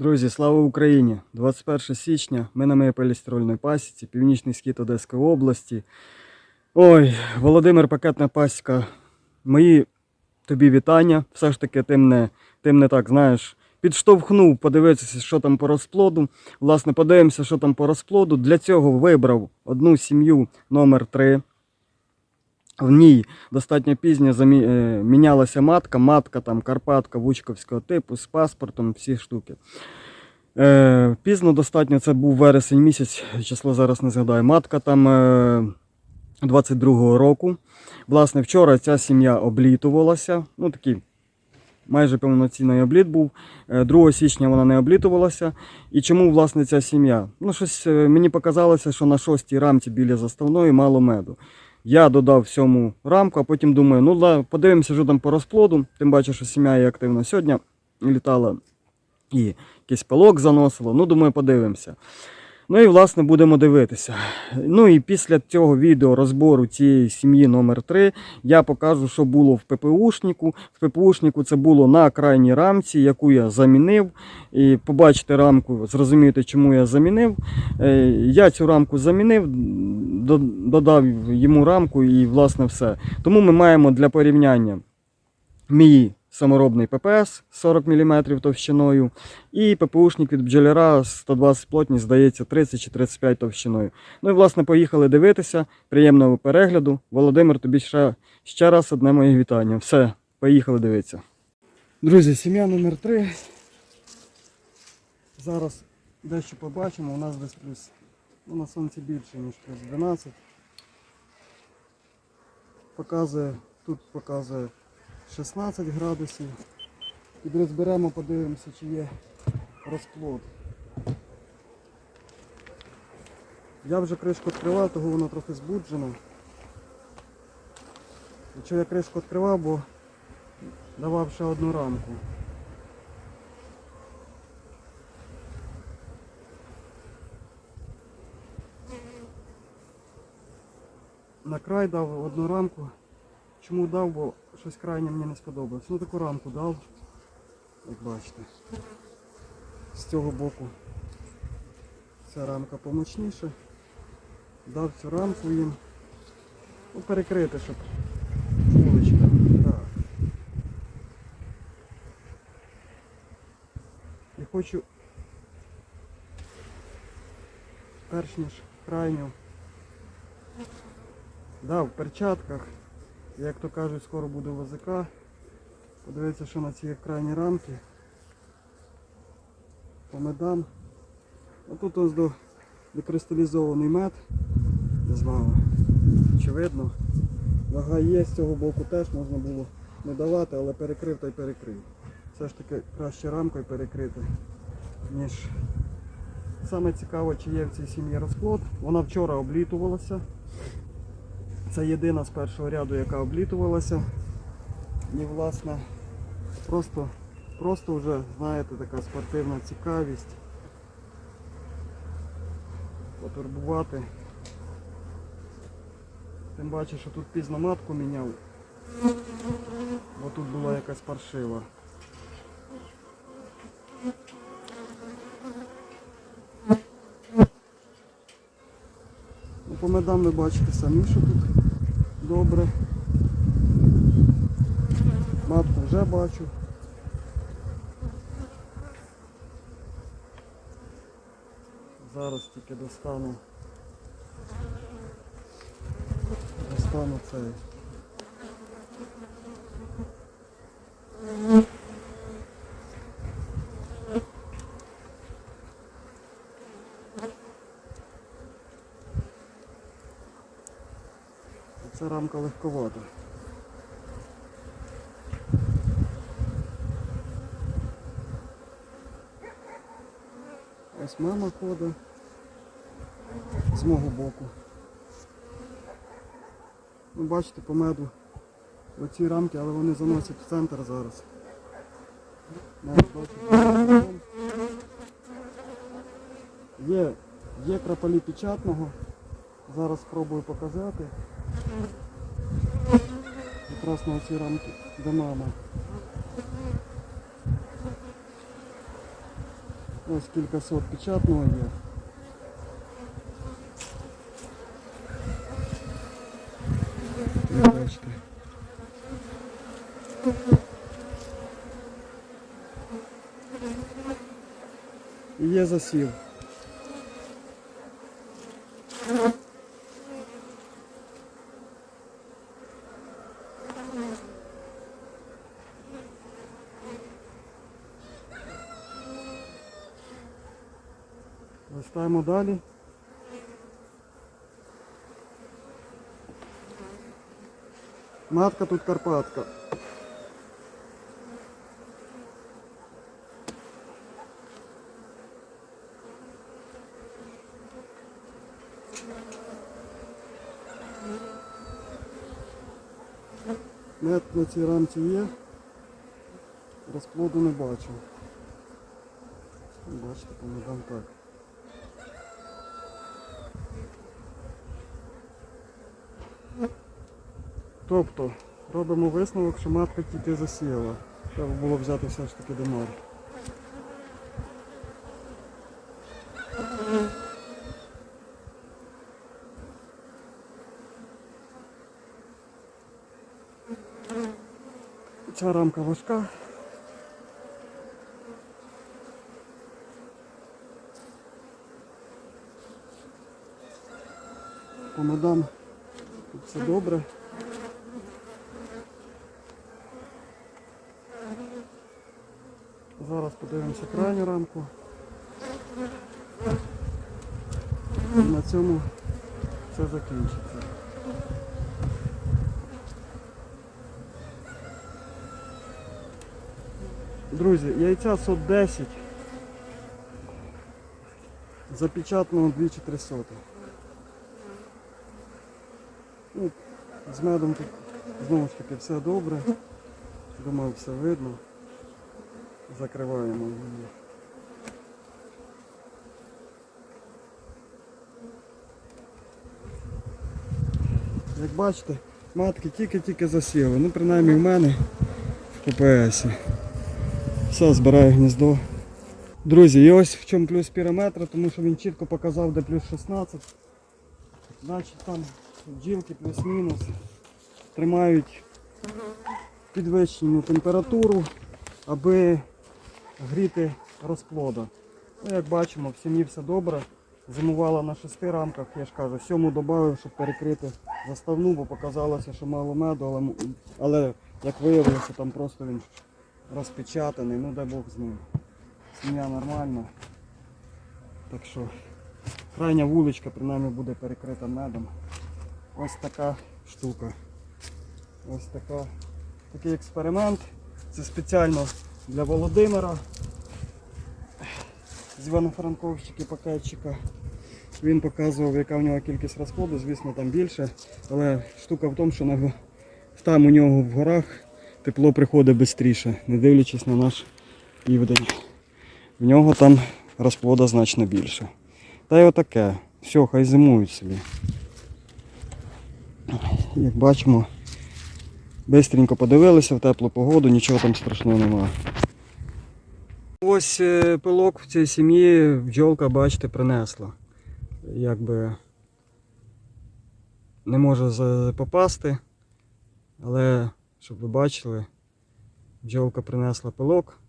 Друзі, слава Україні! 21 січня. Ми на моїй полістирольній пасіці, північний схід Одеської області. Ой, Володимир Пакетна пасіка. Мої тобі вітання. Все ж таки, ти мене, ти мене так, знаєш, підштовхнув подивитися, що там по розплоду. Власне, подивимося, що там по розплоду. Для цього вибрав одну сім'ю номер 3 в ній достатньо пізня замі... е, мінялася матка, матка там Карпатка вучковського типу з паспортом, всі штуки. Е, пізно достатньо, це був вересень місяць, число зараз не згадаю. Матка там е, 22-го року. Власне, вчора ця сім'я облітувалася. Ну такий майже повноцінний обліт був. Е, 2 січня вона не облітувалася. І чому, власне, ця сім'я? Ну, щось е, мені показалося, що на шостій рамці біля заставної мало меду. Я додав всьому рамку, а потім думаю, ну подивимося, що там по розплоду. Тим бачу, що сім'я є активна сьогодні. Літала і якийсь пилок заносило. Ну, думаю, подивимося. Ну і власне будемо дивитися. Ну і після цього відео розбору цієї сім'ї номер 3 я покажу, що було в ППУшнику. В ППУшнику це було на крайній рамці, яку я замінив. І побачите рамку, зрозумієте, чому я замінив. Е, Я цю рамку замінив, додав йому рамку і власне все. Тому ми маємо для порівняння мій саморобний ППС 40 мм товщиною і ППУшник від бджоляра 120 плотність, здається, 30 чи 35 товщиною. Ну і власне поїхали дивитися. Приємного перегляду. Володимир, тобі ще, ще раз одне моє вітання. Все, поїхали дивитися. Друзі, сім'я номер 3 Зараз дещо побачимо. У нас десь плюс ну, на сонці більше, ніж плюс 12. Показує, тут показує 16 градусів. І розберемо, подивимося, чи є розплод. Я вже кришку відкривав, того воно трохи збуджено. Якщо я кришку відкривав, бо давав ще одну рамку. На край дав одну рамку. Чому дав, бо щось крайне мені не сподобалось. Ну таку рамку дав, як бачите. З цього боку ця рамка помощніша. Дав цю рамку їм. Ну, перекрити, щоб вуличка. І хочу перш ніж крайню Да, в перчатках. Як то кажуть, скоро буде ВЗК. Подивіться, що на цій крайній рамці. По медам. А тут ось до декристалізований мед. Не знаю, чи видно. Вага є, з цього боку теж можна було не давати, але перекрив та й перекрив. Все ж таки краще рамкою перекрити, ніж саме цікаво, чи є в цій сім'ї розплод. Вона вчора облітувалася. Це єдина з першого ряду, яка облітувалася. І власне просто, просто вже, знаєте, така спортивна цікавість. Потурбувати. Тим бачу, що тут пізно матку міняв, бо тут була якась паршива. Медам ви бачите самі, що тут добре. Матку вже бачу. Зараз тільки достану. Достану цей. Ця рамка легковата. Ось мама ходить з мого боку. Ну, бачите, по меду оці рамки, але вони заносять в центр зараз. Є, є краполі печатного. Зараз спробую показати. Якраз на ці рамки де мама. Ось кілька сот печатного є. Бачите. І є засів. Листаємо далі. Матка тут Карпатка. Мед на цій рамці є. Розплоду не бачу. Бачите, помідам так. Тобто робимо висновок, що матка тільки засіяла. Треба було взяти все ж таки домар. Ця рамка важка. По медам тут все добре. Зараз подивимося крайню рамку. І на цьому це закінчиться. Друзі, яйця сот 10. Запечатано 2400. Ну, з медом тут знову ж таки все добре. Думаю, все видно. Закриваємо її. Як бачите, матки тільки-тільки засіли. Ну, принаймні в мене в ППС. Все, збираю гніздо. Друзі, і ось в чому плюс пірометра, тому що він чітко показав, де плюс 16. Значить там бджілки плюс-мінус тримають підвищену температуру, аби гріти розплода. Ну, як бачимо, в сім'ї все добре. Зимувала на шести рамках, я ж кажу, сьому додав, щоб перекрити заставну, бо показалося, що мало меду, але, але як виявилося, там просто він розпечатаний, ну дай Бог з ним. Сім'я нормальна. Так що крайня вуличка принаймні буде перекрита медом. Ось така штука. Ось така, такий експеримент. Це спеціально для Володимира з Івано-Франковщики пакетчика. Він показував, яка в нього кількість розходу, звісно, там більше. Але штука в тому, що на, там у нього в горах тепло приходить швидше, не дивлячись на наш південь. В нього там розплода значно більше. Та й отаке. Все, хай зимують собі. Як бачимо, Бистренько подивилися в теплу погоду, нічого там страшного немає. Ось е, пилок в цій сім'ї бджолка, бачите, принесла. Якби не може попасти, але щоб ви бачили, бджолка принесла пилок.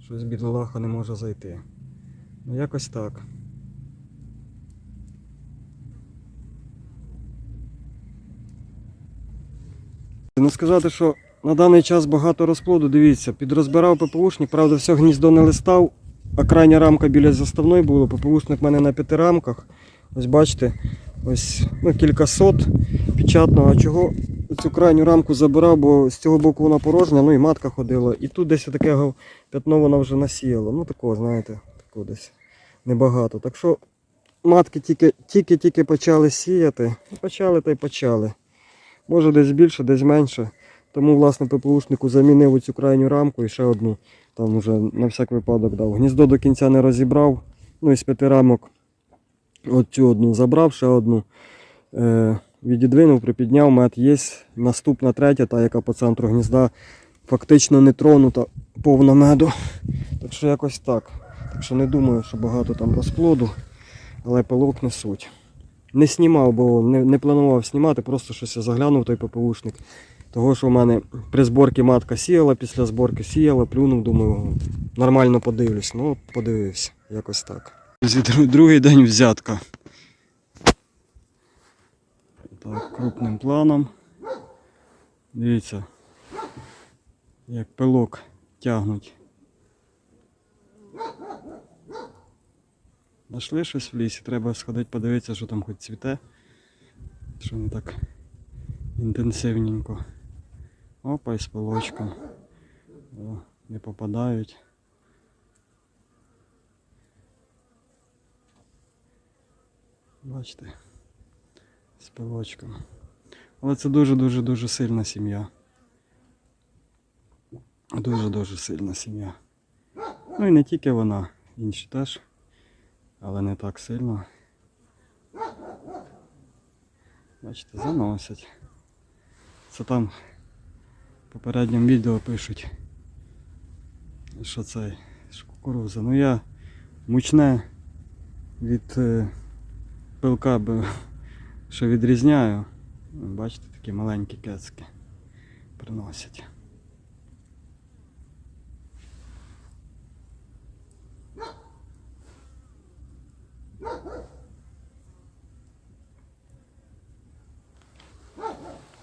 Щось бідолаха не може зайти. Ну якось так. Не сказати, що на даний час багато розплоду, дивіться, підрозбирав ППУшник, правда, все гніздо не листав, а крайня рамка біля заставної була. ППУшник в мене на п'яти рамках. Ось бачите, ось ну, кілька сот печатного. А чого цю крайню рамку забирав, бо з цього боку вона порожня, ну і матка ходила. І тут десь таке п'ятно вона вже насіяла. Ну такого, знаєте, такого десь небагато. Так що матки тільки-тільки почали сіяти. Почали та й почали. Може десь більше, десь менше. Тому, власне, ППУшнику замінив цю крайню рамку і ще одну. Там вже на всяк випадок дав. Гніздо до кінця не розібрав. Ну і з п'яти рамок оцю одну забрав, ще одну. Е, відідвинув, припідняв, мед є. Наступна третя, та яка по центру гнізда, фактично не тронута. повно меду. Так що якось так. Так що не думаю, що багато там розплоду, але пилок несуть. Не знімав, бо не, не планував знімати, просто щось я заглянув той ППУшник. Того, що в мене при зборці матка сіяла, після зборки сіяла, плюнув, думаю, нормально подивлюсь. Ну, подивився, якось так. Другий день взятка. Так, крупним планом. Дивіться, як пилок тягнуть. Нашли щось в лісі, треба сходити подивитися, що там хоч цвіте. Що не так інтенсивненько. Опа, і з пилочком. О, не попадають. Бачите, з пилочком. Але це дуже-дуже дуже сильна сім'я. Дуже-дуже сильна сім'я. Ну і не тільки вона, інші теж, але не так сильно. Бачите, заносять. Це там попередньому відео пишуть, що це що кукуруза. Ну я мучне від е, пилка що відрізняю. Бачите, такі маленькі кецки приносять.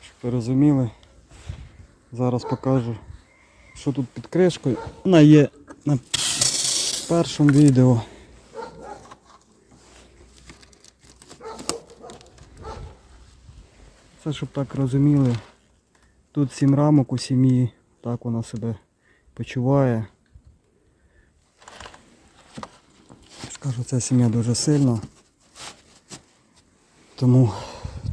Щоб ви розуміли, зараз покажу, що тут під кришкою. Вона є на першому відео. Це щоб так розуміли. Тут сім рамок у сім'ї, так вона себе почуває. Скажу, ця сім'я дуже сильна. Тому,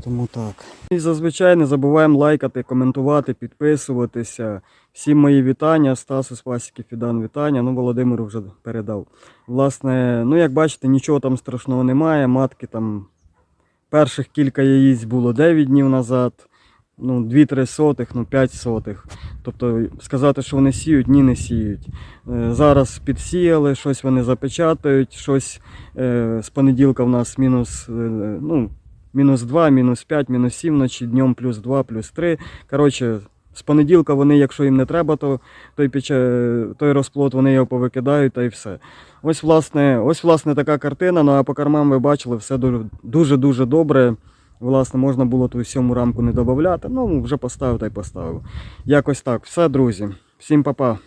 тому так. І зазвичай не забуваємо лайкати, коментувати, підписуватися. Всім мої вітання. Стасу з Пасіки Фідан вітання. Ну, Володимиру вже передав. Власне, ну як бачите, нічого там страшного немає. Матки там перших кілька яїць було 9 днів назад. Ну, 2-3 сотих, ну 5 сотих. Тобто сказати, що вони сіють, ні, не сіють. Е, Зараз підсіяли, щось вони запечатають, щось е, з понеділка в нас мінус, е, ну, мінус 2, мінус 5, мінус 7 вночі, днем плюс 2, плюс 3. Коротше, з понеділка вони, якщо їм не треба, то той, пече, той розплод вони його повикидають та і все. Ось власне, ось власне така картина. Ну а по кормам ви бачили, все дуже- дуже-дуже добре. Власне, можна було ту сьому рамку не додати. Ну, вже поставив та й поставив. Якось так. Все, друзі. Всім па-па.